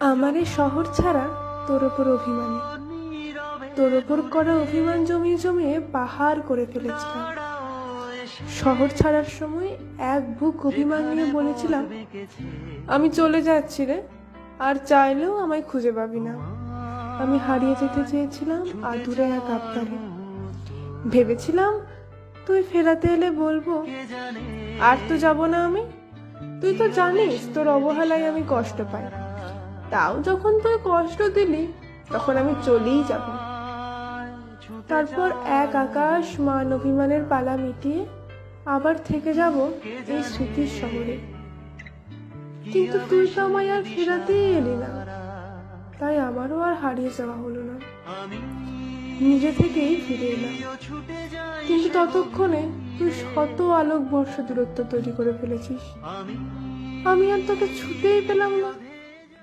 আমার এই শহর ছাড়া তোর ওপর অভিমানে। তোর ওপর করা অভিমান জমিয়ে জমিয়ে পাহাড় করে ফেলেছিলাম। শহর ছাড়ার সময় এক বুক অভিমান নিয়ে বলেছিলাম, আমি চলে যাচ্ছি রে, আর চাইলেও আমায় খুঁজে পাবি না। আমি হারিয়ে যেতে চেয়েছিলাম আদুরে এক আবদারে। ভেবেছিলাম, তুই ফেরাতে এলে বলব, আর তো যাব না আমি। তুই তো জানিস তোর অবহেলায় আমি কষ্ট পাই। তাও যখন তুই কষ্ট দিলি, তখন আমি চলেই যাব। তারপর এক আকাশ মান অভিমানের পালা মিটিয়ে আবার থেকে যাব এই স্মৃতির শহরে। কিন্তু তুই তো আমায় আর ফেরাতেই এলি না। তাই আমারও আর হারিয়ে যাওয়া হলো না। নিজে থেকেই ফিরে এলাম। কিন্তু ততক্ষণে তুই শত আলোক বর্ষ দূরত্ব তৈরি করে ফেলেছিস। আমি আর তোকে ছুটেই পেলাম না।